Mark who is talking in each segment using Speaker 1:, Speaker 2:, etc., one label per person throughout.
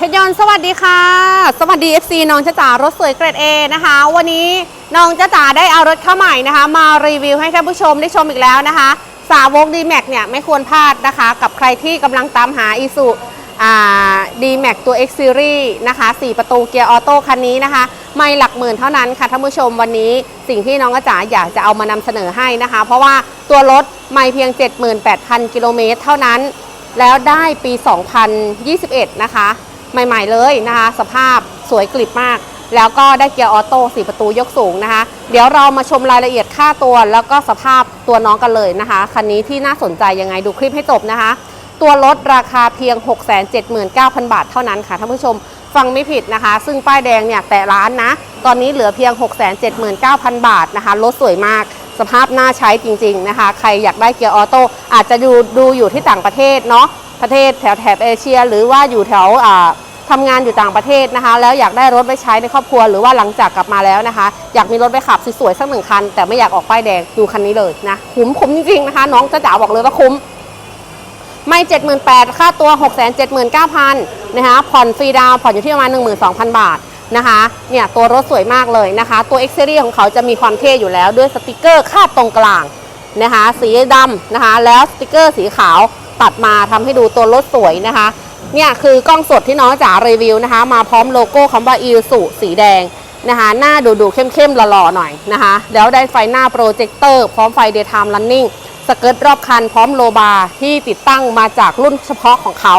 Speaker 1: เพชรยนต์สวัสดีค่ะ สวัสดี FC น้องจ้าจ๋ารถสวยเกรด A นะคะ วันนี้น้องจ้าจ๋าได้เอารถเข้าใหม่นะคะ มารีวิวให้ท่านผู้ชมได้ชมอีกแล้วนะคะ สาวก d m a x เนี่ยไม่ควรพลาดนะคะ กับใครที่กำลังตามหาอีสุอ่า d m a x ตัว X Series นะคะ 4 ประตูเกียร์ออโต้คันนี้นะคะ ไม่หลักหมื่นเท่านั้นค่ะท่านผู้ชมวันนี้สิ่งที่น้องจ้าจ๋าอยากจะเอามานำเสนอให้นะคะ เพราะว่าตัวรถไม่เพียง 78,000 กิโลเมตรเท่านั้น แล้วได้ปี 2021 นะคะ ใหม่ๆเลยนะคะ สภาพสวยกลิบมาก แล้วก็ได้เกียร์ออโต้4ประตูยกสูงนะคะ เดี๋ยวเรามาชมรายละเอียดค่าตัว แล้วก็สภาพตัวน้องกันเลยนะคะคันนี้ที่น่าสนใจยังไงดูคลิปให้จบนะคะ ตัวรถราคาเพียง 679,000 บาทเท่านั้นค่ะท่านผู้ชมฟังไม่ผิดนะคะ ซึ่งป้ายแดงเนี่ยแต่ร้านนะ ตอนนี้เหลือเพียง 679,000 บาทนะคะรถสวยมากสภาพน่าใช้จริง ๆนะคะ ใครอยากได้เกียร์ออโต้อาจจะดูดูอยู่ที่ต่างประเทศเนาะ ประเทศแถวแถบเอเชีย หรือว่าอยู่แถวอ่าทำงานอยู่ต่างประเทศนะคะ แล้วอยากได้รถไปใช้ในครอบครัวหรือว่าหลังจากกลับมาแล้วนะคะ อยากมีรถไปขับสวยๆสักหนึ่งคัน แต่ไม่อยากออกป้ายแดงดูคันนี้เลยนะคุ้มคุ้มจริงๆนะคะ น้องจะจ๋าบอกเลยว่าคุ้มไม่78,000ค่าตัว 679,000นะคะผ่อนฟรีดาวผ่อนอยู่ที่ประมาณ12,000 บาทนะคะเนี่ยตัวรถสวยมากเลยนะคะ ตัว X Series ของเขาจะมีความเท่อยู่แล้วด้วยสติกเกอร์คาดตรงกลางนะคะสีดำนะคะแล้วสติกเกอร์สีขาว ตัดมาทำให้ดูตัวรถสวยนะคะ เนี่ยคือกล้องสดที่น้องจ๋ารีวิวนะคะ มาพร้อมโลโก้คำว่า i s u สีแดงนะคะ หน้าดูดูเข้มๆหล่อๆหน่อยนะคะ แล้วได้ไฟหน้าโปรเจคเตอร์พร้อมไฟ daytime running สเกิร์ตรอบคันพร้อมโลบาร์ที่ติดตั้งมาจากรุ่นเฉพาะของเขา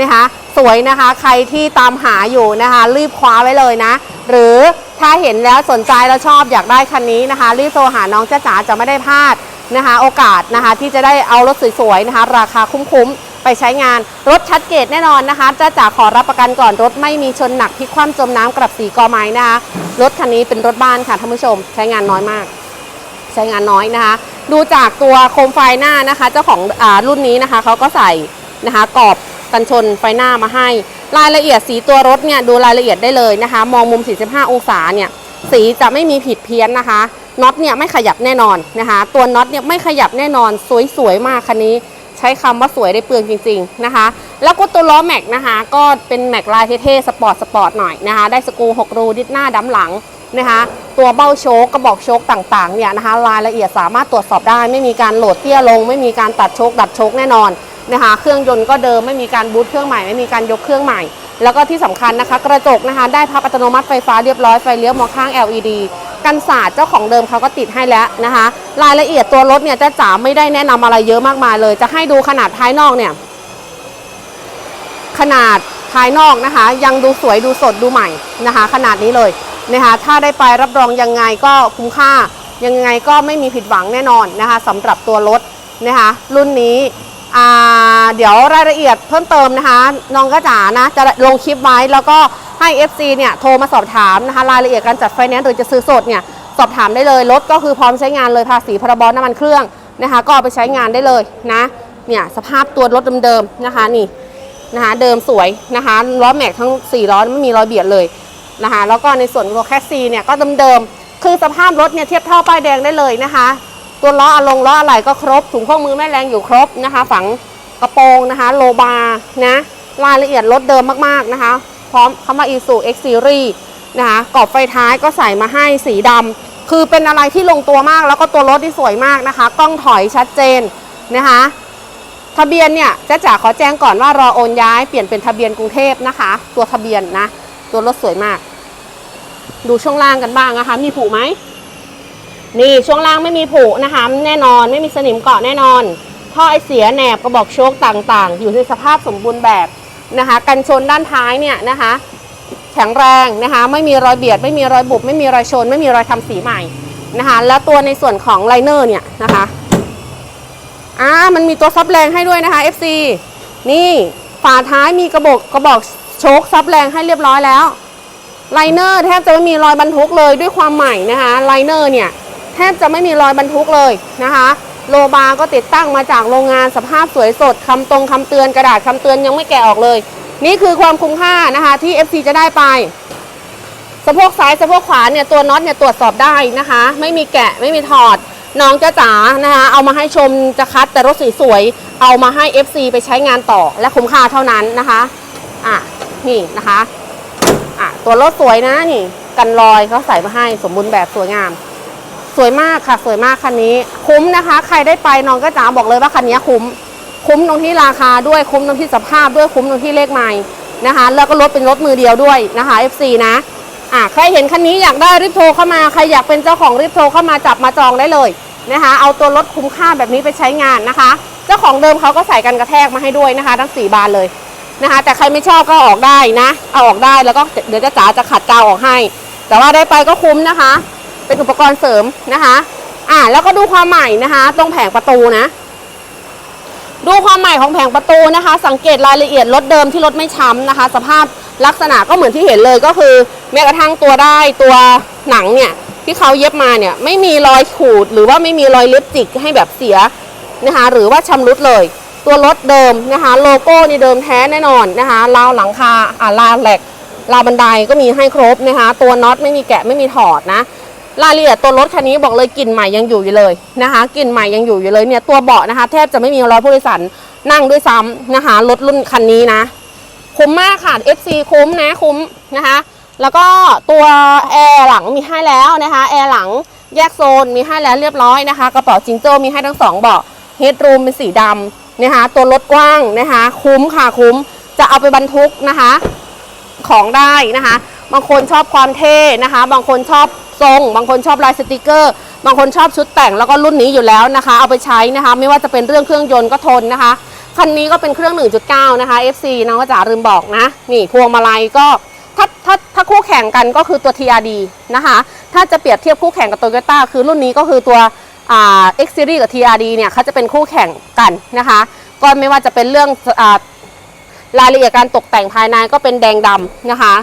Speaker 1: นะคะสวยนะคะใครที่ตามหาอยู่นะคะรีบคว้าไว้เลยนะ หรือถ้าเห็นแล้วสนใจแล้วชอบอยากได้คันนี้นะคะ รีบโทรหาน้องจ้าจ๋าจะไม่ได้พลาด นะคะ โอกาสนะคะที่จะได้เอารถสวยๆนะคะ ราคาคุ้มๆไปใช้งานรถชัดเจนแน่นอนนะคะจ้าจ๋าขอรับประกันก่อนรถไม่มีชนหนักพลิกคว่ำจมน้ำกลับสีกอไม้นะคะรถคันนี้เป็นรถบ้านค่ะท่านผู้ชม ใช้งานน้อยมาก ใช้งานน้อยนะคะ ดูจากตัวโคมไฟหน้านะคะ เจ้าของอารุ่นนี้นะคะเขาก็ใส่นะคะกรอบกันชนไฟหน้ามาให้ รายละเอียดสีตัวรถเนี่ยดูรายละเอียดได้เลยนะคะ มองมุม 45 องศาเนี่ยสีจะไม่มีผิดเพี้ยนนะคะ น็อตเนี่ยไม่ขยับแน่นอนนะคะ ตัวน็อตเนี่ยไม่ขยับแน่นอน สวยๆมากคันนี้ ใช้คำว่าสวยได้เปลืองจริง ๆนะคะ แล้วก็ตัวล้อแม็กนะคะ ก็เป็นแม็กลายเท่ๆสปอร์ตสปอร์ตหน่อยนะคะ ได้สกรู6รูดิสหน้าดั้มหลังนะคะ ตัวเบ้าโชคกระบอกโชคต่างๆเนี่ยนะคะรายละเอียดสามารถตรวจสอบได้ ไม่มีการโหลดเตี้ยลง ไม่มีการตัดโชคดัดโชคแน่นอนนะคะ เครื่องยนต์ก็เดิมไม่มีการบูตเครื่องใหม่ไม่มีการยกเครื่องใหม่ แล้วก็ที่สำคัญนะคะ กระจกนะคะ ได้พับอัตโนมัติไฟฟ้าเรียบร้อยไฟเลี้ยวมองข้าง LED กันศาสตร์เจ้าของเดิมเขาก็ติดให้แล้วนะคะ รายละเอียดตัวรถเนี่ยจ้าจ๋าไม่ได้แนะนำอะไรเยอะมากมายเลย จะให้ดูขนาดภายนอกเนี่ย ขนาดภายนอกนะคะ ยังดูสวยดูสดดูใหม่นะคะ ขนาดนี้เลยนะคะถ้าได้ไปรับรองยังไงก็คุ้มค่ายังไงก็ไม่มีผิดหวังแน่นอนนะคะสำหรับตัวรถนะคะ รุ่นนี้อ่าเดี๋ยวรายละเอียดเพิ่มเติมนะคะน้องกระจ๋านะจะลงคลิปไว้แล้วก็ ให้ FC เนี่ยโทรมาสอบถามนะคะรายละเอียดการจัดไฟแนนซ์หรือจะซื้อสดเนี่ยสอบถามได้เลยรถก็คือพร้อมใช้งานเลยภาษีพรบน้ำมันเครื่องนะคะ ก็เอาไปใช้งานได้เลยนะเนี่ยสภาพตัวรถเดิมๆนะคะนี่นะคะเดิมสวยนะคะล้อแม็กทั้ง4ล้อไม่มีรอยเบียดเลยนะคะแล้วก็ในส่วนของแคสซีเนี่ยก็เดิมๆคือสภาพรถเนี่ยเทียบเท่าป้ายแดงได้เลยนะคะ ตัวล้ออะลงล้ออะไหล่ก็ครบถุงข้อมือแม่แรงอยู่ครบนะคะ ฝังกระโปรงนะคะ โลบาร์นะรายละเอียดรถเดิมมากๆนะคะ พร้อมคำว่า Isuzu X Series นะคะกรอบไฟท้ายก็ใส่มาให้สีดำคือเป็นอะไรที่ลงตัวมากแล้วก็ตัวรถที่สวยมากนะคะ กล้องถอยชัดเจนนะคะทะเบียนเนี่ยจ้าจ๋าขอแจ้งก่อนว่ารอโอนย้ายเปลี่ยนเป็นทะเบียนกรุงเทพนะคะ ตัวทะเบียนนะ ตัวรถสวยมาก ดูช่วงล่างกันบ้างนะคะ มีผุไหมนี่ช่วงล่างไม่มีผุนะคะ แน่นอนไม่มีสนิมเกาะแน่นอนท่อไอเสียแหนบกระบอกโชคต่างๆ อยู่ในสภาพสมบูรณ์แบบ นะคะ กันชนด้านท้ายเนี่ยนะคะ แข็งแรงนะคะ ไม่มีรอยเบียด ไม่มีรอยบุบ ไม่มีรอยชน ไม่มีรอยทำสีใหม่นะคะ แล้วตัวในส่วนของไลเนอร์เนี่ยนะคะอ่ามันมีตัวซับแรงให้ด้วยนะคะ FC นี่ฝาท้ายมีกระบอกกระบอกโชคซับแรงให้เรียบร้อยแล้วไลเนอร์แทบจะไม่มีรอยบรรทุกเลยด้วยความใหม่นะคะไลเนอร์เนี่ยแทบจะไม่มีรอยบรรทุกเลยนะคะ โลบาร์ก็ติดตั้งมาจากโรงงานสภาพสวยสดคำตรงคำเตือนกระดาษคำเตือนยังไม่แกะออกเลย นี่คือความคุ้มค่านะคะที่ FC จะได้ไปสะโพกซ้ายสะโพกขวาเนี่ยตัวน็อตเนี่ยตรวจสอบได้นะคะ ไม่มีแกะไม่มีถอด น้องจ้าจ๋านะคะเอามาให้ชมจะคัดแต่รถสวยๆเอามาให้ FC ไปใช้งานต่อและคุ้มค่าเท่านั้นนะคะอะนี่นะคะอะตัวรถสวยนะนี่กันรอยเขาใส่มาให้สมบูรณ์แบบสวยงาม สวยมากค่ะ สวยมากคันนี้ คุ้มนะคะ ใครได้ไปน้องก็จ๋าบอกเลยว่าคันนี้คุ้ม คุ้มตรงที่ราคาด้วยคุ้มตรงที่สภาพด้วยคุ้มตรงที่เลขใหม่นะคะ แล้วก็รถเป็นรถมือเดียวด้วยนะคะ FC นะอะใครเห็นคันนี้อยากได้รีบโทรเข้ามาใครอยากเป็นเจ้าของรีบโทรเข้ามาจับมาจองได้เลยนะคะ เอาตัวรถคุ้มค่าแบบนี้ไปใช้งานนะคะ เจ้าของเดิมเขาก็ใส่กันกระแทกมาให้ด้วยนะคะ ทั้งสี่บานเลยนะคะ แต่ใครไม่ชอบก็ออกได้นะ เอาออกได้แล้วก็เดี๋ยวจะจ๋าจะขัดกาวออกให้ แต่ว่าได้ไปก็คุ้มนะคะ เป็นอุปกรณ์เสริมนะคะ อ่าแล้วก็ดูความใหม่นะคะ ตรงแผงประตูนะ ดูความใหม่ของแผงประตูนะคะ สังเกตรายละเอียดรถเดิมที่รถไม่ช้ำนะคะ สภาพลักษณะก็เหมือนที่เห็นเลยก็คือแม้กระทั่งตัวได้ตัวหนังเนี่ยที่เขาเย็บมาเนี่ยไม่มีรอยขูดหรือว่าไม่มีรอยเล็บจิกให้แบบเสียนะคะหรือว่าชำรุดเลย ตัวรถเดิมนะคะโลโก้นี่เดิมแท้แน่นอนนะคะราวหลังคาอ่าราวแหลกราวบันไดก็มีให้ครบนะคะตัวน็อตไม่มีแกะไม่มีถอดนะ รายละเอียดตัวรถคันนี้บอกเลยกลิ่นใหม่ยังอยู่อยู่เลยนะคะกลิ่นใหม่ยังอยู่อยู่เลยเนี่ยตัวเบาะนะคะ แทบจะไม่มีรอยผู้โดยสารนั่งด้วยซ้ำนะคะรถรุ่นคันนี้นะคุ้มมากค่ะ FC คุ้มนะคุ้มนะคะ แล้วก็ตัวแอร์หลังมีให้แล้วนะคะแอร์หลังแยกโซนมีให้แล้วเรียบร้อยนะคะ กระเป๋าจิงโจ้มีให้ทั้งสองเบาะเฮดรูมเป็นสีดำนะคะ ตัวรถกว้างนะคะ คุ้มค่ะคุ้มจะเอาไปบรรทุกนะคะ ของได้นะคะ บางคนชอบความเท่นะคะ บางคนชอบ ทรง บางคนชอบลายสติกเกอร์ บางคนชอบชุดแต่งแล้วก็รุ่นนี้อยู่แล้วนะคะ เอาไปใช้นะคะ ไม่ว่าจะเป็นเรื่องเครื่องยนต์ก็ทนนะคะคันนี้ก็เป็นเครื่อง 1.9 นะคะ FC น้องก็จะลืมบอกนะ นี่พวงมาลัยก็ถ้าถ้าถ้าคู่แข่งกันก็คือตัว TRD นะคะ ถ้าจะเปรียบเทียบคู่แข่งกับ Toyota คือรุ่นนี้ก็คือตัวอ่า X Series กับ TRD เนี่ยเขาจะเป็นคู่แข่งกันนะคะ ก็ไม่ว่าจะเป็นเรื่องอ่ารายละเอียดการตกแต่งภายในก็เป็นแดงดำนะคะ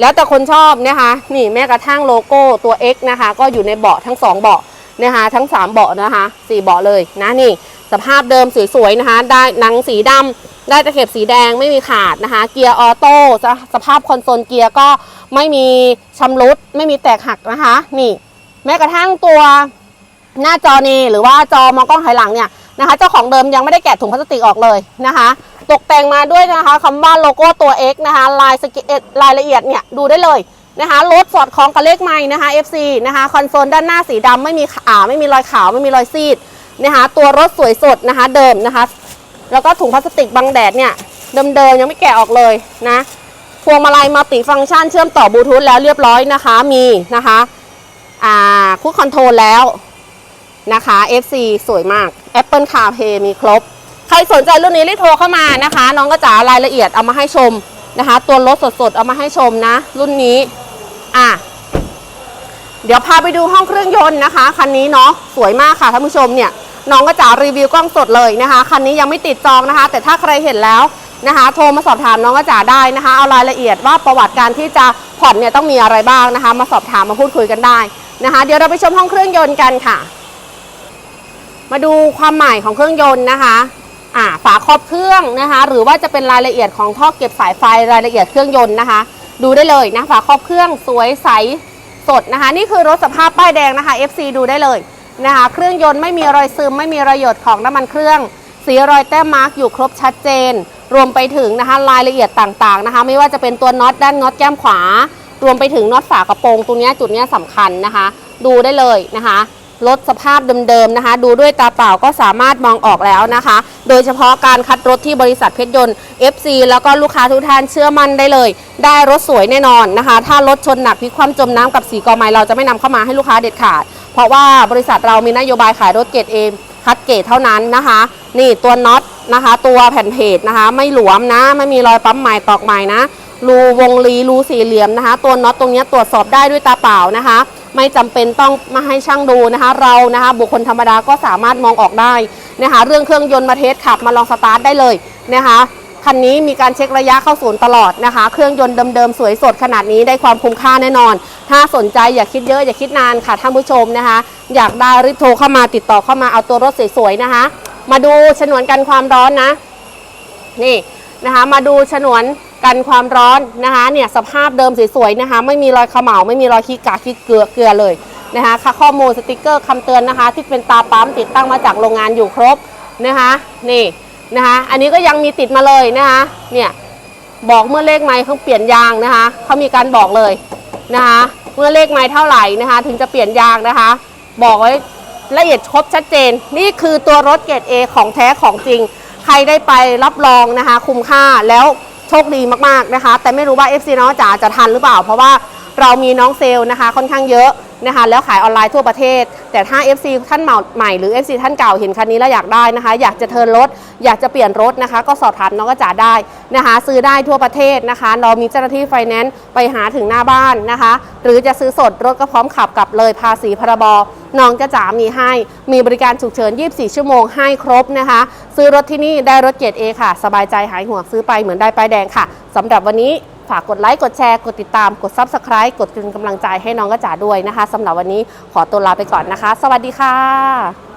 Speaker 1: แล้วแต่คนชอบนะคะนี่แม้กระทั่งโลโก้ตัว X นะคะ ก็อยู่ในเบาะทั้ง 2 เบาะนะคะทั้ง 3 เบาะนะคะ4เบาะเลยนะนี่ สภาพเดิมสวยๆนะคะ ได้หนังสีดำได้ตะเข็บสีแดงไม่มีขาดนะคะ เกียร์ออโต้สสภาพคอนโซลเกียร์ก็ไม่มีชำรุดไม่มีแตกหักนะคะ นี่ แม้กระทั่งตัวหน้าจอนี้หรือว่าจอมองกล้องถอยหลังเนี่ย นะคะเจ้าของเดิมยังไม่ได้แกะถุงพลาสติกออกเลยนะคะ ตกแต่งมาด้วยนะคะคำว่าโลโก้ตัว X นะคะลายสเกตรายละเอียดเนี่ยดูได้เลยนะคะรถสอดคล้องกับเลขไม้นะคะ FC นะคะคอนโซลด้านหน้าสีดำไม่มีอ่าไม่มีรอยขาวไม่มีรอยซีดนะคะตัวรถสวยสดนะคะเดิมนะคะ แล้วก็ถุงพลาสติกบังแดดเนี่ยเดิมๆยังไม่แกะออกเลยนะพวงมาลัยมัลติฟังก์ชันเชื่อมต่อบลูทูธแล้วเรียบร้อยนะคะมีนะคะอ่าคุกคอนโทรลแล้ว นะคะ FC สวยมาก Apple CarPlay มีครบ ใครสนใจรุ่นนี้รีบโทรเข้ามานะคะ น้องก็จ๋ารายละเอียดเอามาให้ชมนะคะ ตัวรถสดๆ เอามาให้ชมนะ รุ่นนี้ อะ เดี๋ยวพาไปดูห้องเครื่องยนต์นะคะ คันนี้เนาะสวยมากค่ะท่านผู้ชมเนี่ย น้องก็จ๋ารีวิวกล้องสดเลยนะคะ คันนี้ยังไม่ติดจองนะคะ แต่ถ้าใครเห็นแล้วนะคะ โทรมาสอบถามน้องก็จ๋าได้นะคะ เอารายละเอียดว่าประวัติการที่จะผ่อนเนี่ยต้องมีอะไรบ้างนะคะ มาสอบถามมาพูดคุยกันได้นะคะ เดี๋ยวเราไปชมห้องเครื่องยนต์กันค่ะ มาดูความใหม่ของเครื่องยนต์นะคะอ่าฝาครอบเครื่องนะคะ หรือว่าจะเป็นรายละเอียดของท่อเก็บสายไฟรายละเอียดเครื่องยนต์นะคะ ดูได้เลยนะฝาครอบเครื่องสวยใสสดนะคะ นี่คือรถสภาพป้ายแดงนะคะ FC ดูได้เลยนะคะ เครื่องยนต์ไม่มีรอยซึม ไม่มีรอยหยดของน้ำมันเครื่อง สีรอยแต้มมาร์กอยู่ครบชัดเจน รวมไปถึงนะคะรายละเอียดต่างๆนะคะ ไม่ว่าจะเป็นตัวน็อตด้านน็อตแก้มขวา รวมไปถึงน็อตฝากระโปรงตรงนี้จุดนี้สำคัญนะคะ ดูได้เลยนะคะ รถสภาพเดิมๆนะคะ ดูด้วยตาเปล่าก็สามารถมองออกแล้วนะคะ โดยเฉพาะการคัดรถที่บริษัทเพชรยนต์ FC แล้วก็ลูกค้าทุกท่านเชื่อมั่นได้เลย ได้รถสวยแน่นอนนะคะ ถ้ารถชนหนักพลิกคว่ำจมน้ำกับสีกอไม้เราจะไม่นำเข้ามาให้ลูกค้าเด็ดขาด เพราะว่าบริษัทเรามีนโยบายขายรถเกรดเอคัดเกรดเท่านั้นนะคะ นี่ตัวน็อตนะคะ ตัวแผ่นเพจนะคะ ไม่หลวมนะ ไม่มีรอยปั๊มใหม่ตอกใหม่นะรูวงรีรูสี่เหลี่ยมนะคะ ตัวน็อตตรงนี้ตรวจสอบได้ด้วยตาเปล่านะคะ ไม่จำเป็นต้องมาให้ช่างดูนะคะ เรานะคะ บุคคลธรรมดาก็สามารถมองออกได้นะคะ เรื่องเครื่องยนต์มาเทสขับมาลองสตาร์ทได้เลยนะคะคันนี้มีการเช็คระยะเข้าศูนย์ตลอดนะคะ เครื่องยนต์เดิมๆ สวยสดขนาดนี้ได้ความคุ้มค่าแน่นอน ถ้าสนใจอย่าคิดเยอะอย่าคิดนานค่ะท่านผู้ชมนะคะ อยากได้รีบโทรเข้ามาติดต่อเข้ามาเอาตัวรถสวยๆนะคะ มาดูฉนวนกันความร้อนนะ นี่นะคะ มาดูฉนวน กันความร้อนนะคะเนี่ยสภาพเดิมสวยๆนะคะ ไม่มีรอยเขม่าไม่มีรอยขี้กากขี้เกลือเกลือเลยนะคะค่าข้อมูลสติกเกอร์คำเตือนนะคะ ที่เป็นตาปั๊มติดตั้งมาจากโรงงานอยู่ครบนะคะนี่นะคะอันนี้ก็ยังมีติดมาเลยนะคะเนี่ยบอกเมื่อเลขไม้เขาเปลี่ยนยางนะคะเขามีการบอกเลยนะคะเมื่อเลขไม้เท่าไหร่นะคะ ถึงจะเปลี่ยนยางนะคะ บอกไว้ละเอียดครบชัดเจน นี่คือตัวรถเกรด A ของแท้ของจริง ใครได้ไปรับรองนะคะ คุ้มค่าแล้ว ชคดีมากๆนะคะ แต่ไม่รู้ว่า FC น้องจ๋าจะทันหรือเปล่า เพราะว่าเรามีน้องเซลล์นะคะ ค่อนข้างเยอะนะคะ แล้วขายออนไลน์ทั่วประเทศ แต่ถ้า FC ท่านใหม่หรือ FC ท่านเก่าเห็นคันนี้แล้วอยากได้นะคะ อยากจะเทิร์นรถ อยากจะเปลี่ยนรถนะคะ ก็สอบถามน้องกระจ๋าได้นะคะ ซื้อได้ทั่วประเทศนะคะ เรามีเจ้าหน้าที่ไฟแนนซ์ไปหาถึงหน้าบ้านนะคะ หรือจะซื้อสดรถก็พร้อมขับกลับเลยภาษีพรบ น้องกระจ๋ามีให้ มีบริการฉุกเฉิน 24 ชั่วโมงให้ครบนะคะ ซื้อรถที่นี่ได้รถเกียรติเอค่ะ สบายใจหายห่วงซื้อไปเหมือนได้ป้ายแดงค่ะสำหรับวันนี้ฝากกดไลค์ กดแชร์ กดติดตาม กด Subscribe กดเป็นกำลังใจให้น้องกระจ๋าด้วยนะคะสำหรับวันนี้ขอตัวลาไปก่อนนะคะ สวัสดีค่ะ